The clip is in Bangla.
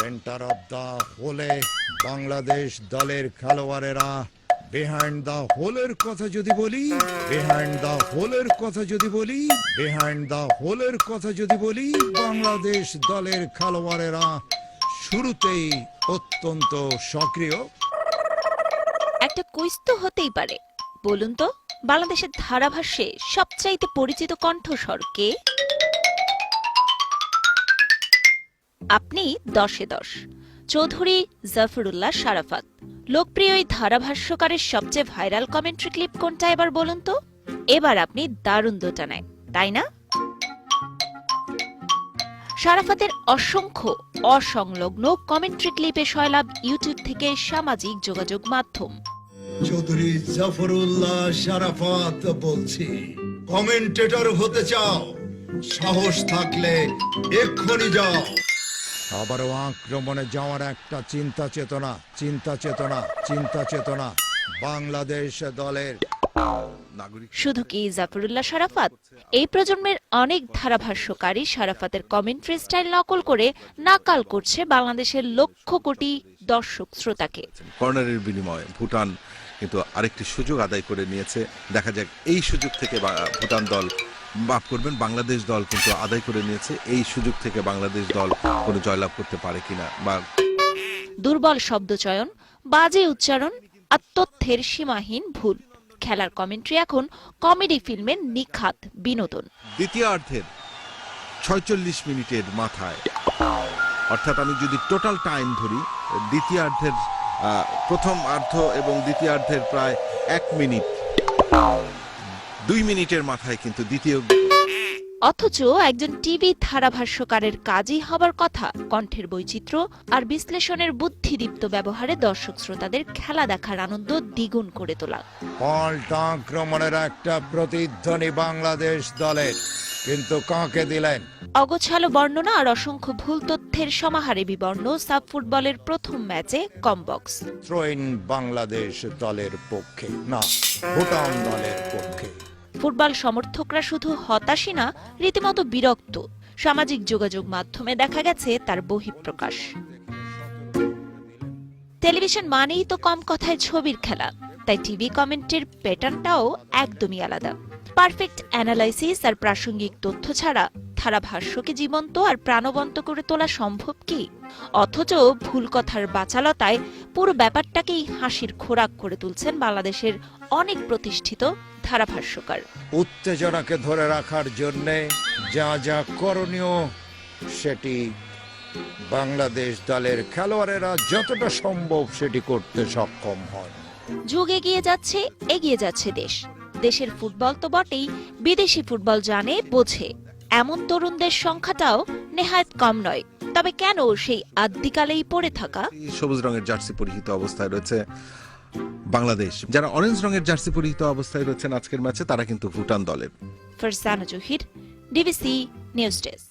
সেন্টার অফ দ্য হোলে বাংলাদেশ দলের খেলোয়াড়েরা বিহাইন্ড দ্য হোলের কথা যদি বলি বিহাইন্ড দ্য হোলের কথা যদি বলি বিহাইন্ড দ্য হোলের কথা যদি বলি, বাংলাদেশ দলের খেলোয়াড়েরা শুরুতেই অত্যন্ত সক্রিয়। একটা কুইজ তো হতেই পারে। বলুন তো, বাংলাদেশের ধারাভাষ্যে সবচাইতে পরিচিত কণ্ঠস্বর কে? আপনি দশে দশ। চৌধুরী জাফরুল্লাহ শারাফাত। লোকপ্রিয় এই ধারাভাষ্যকারের সবচেয়ে ভাইরাল কমেন্ট্রি ক্লিপ কোনটা এবার বলুন তো? এবার আপনি দারুণ দোটানায় তাই না? শারাফাতের অসংখ্য অসংলগ্ন কমেন্ট্রি ক্লিপে সয়লাভ ইউটিউব থেকে সামাজিক যোগাযোগ মাধ্যম। চৌধুরী জাফরুল্লাহ শারাফাত বলছি কমেন্টেটর হতে চাও, সাহস থাকলে এক্ষুনি যাও। আবারও আক্রমণে যাওয়ার একটা চিন্তা চেতনা চিন্তা চেতনা চিন্তা চেতনা বাংলাদেশ দলের। শুধু কি জাফরুল্লাহ শারাফাত? এই প্রজন্মের অনেক ধারাভাষ্যকারী শারাফাতের কমেন্ট্রি স্টাইল নকল করে নাকাল করছে বাংলাদেশের লক্ষ কোটি দর্শক শ্রোতাকে। কর্নারের বিনিময়ে ভুটান কিন্তু আরেকটি সুযোগ আদায় করে নিয়েছে। দেখা যাক এই সুযোগ থেকে ভুটান দল মাফ করবেন বাংলাদেশ দল কিন্তু আদায় করে নিয়েছে। এই সুযোগ থেকে বাংলাদেশ দল কোনো জয়লাভ করতে পারে কিনা বা দুর্বল শব্দচয়ন বাজে উচ্চারণ আর তথ্যের সীমাহীন ভুল। খেলার কমেন্ট্রি এখন কমেডি ফিল্মের নিখাত বিনোদন। দ্বিতীয়ার্ধের ছয়চল্লিশ মিনিটের মাথায়। অর্থাৎ আমি যদি টোটাল টাইম ধরি দ্বিতীয়ার্ধের প্রথম অর্ধ এবং দ্বিতীয়ার্ধের প্রায় এক মিনিট। দুই মিনিটের মাথায় কিন্তু দ্বিতীয় অথচ একজন টিভি ধারাভাষ্যকারের কাজই হবার কথা কণ্ঠের বৈচিত্র্য আর বিশ্লেষণের বুদ্ধিদীপ্ত ব্যবহারে দর্শক শ্রোতাদের খেলা দেখার আনন্দ দ্বিগুণ করে তোলা। পাল্টা আক্রমণের একটা প্রতিধ্বনি বাংলাদেশ দলের কিন্তু কাকে দিলেন? অগোছালো বর্ণনা আর অসংখ্য ভুল তথ্যের সমাহারে বিবর্ণ সাব ফুটবলের প্রথম ম্যাচে কমবক্স। থ্রোইন বাংলাদেশ দলের পক্ষে না ভুটান দলের পক্ষে। ফুটবল সমর্থকরা শুধু হতাশই না, রীতিমতো বিরক্ত। সামাজিক যোগাযোগ মাধ্যমে দেখা গেছে তার বহিঃপ্রকাশ। টেলিভিশন মানেই তো কম কথায় ছবির খেলা, তাই টিভি কমেন্টের প্যাটার্নটাও একদমই আলাদা। পারফেক্ট অ্যানালাইসিস আর প্রাসঙ্গিক তথ্য ছাড়া ধারাভাষ্যকে জীবন্ত আর প্রাণবন্ত করে তোলা সম্ভব কি? অথচ ভুল কথার বাচালতায় পুরো ব্যাপারটাকেই হাসির খোরাক করে তুলছেন বাংলাদেশের অনেক প্রতিষ্ঠিত ধারাভাষ্যকার। উত্তেজনাকে ধরে রাখার জন্য যা যা করণীয় সেটি বাংলাদেশ দলের খেলোয়াড়েরা যতটা সম্ভব সেটি করতে সক্ষম হয় যুগ এগিয়ে যাচ্ছে এগিয়ে যাচ্ছে দেশ। দেশের ফুটবল তো বটেই বিদেশি ফুটবল জানে বোঝে। এমন তরুণদের সংখ্যাটাও নেহায়ত কম নয়। তবে কেন সেই আদ্যিকালেই পড়ে থাকা? সবুজ রঙের জার্সি পরিহিত অবস্থায় রয়েছে বাংলাদেশ। যারা অরেঞ্জ রঙের জার্সি পরিহিত অবস্থায় রয়েছেন আজকের ম্যাচে তারা কিন্তু ভুটান দলের। Farsana Zahir DBC news desk.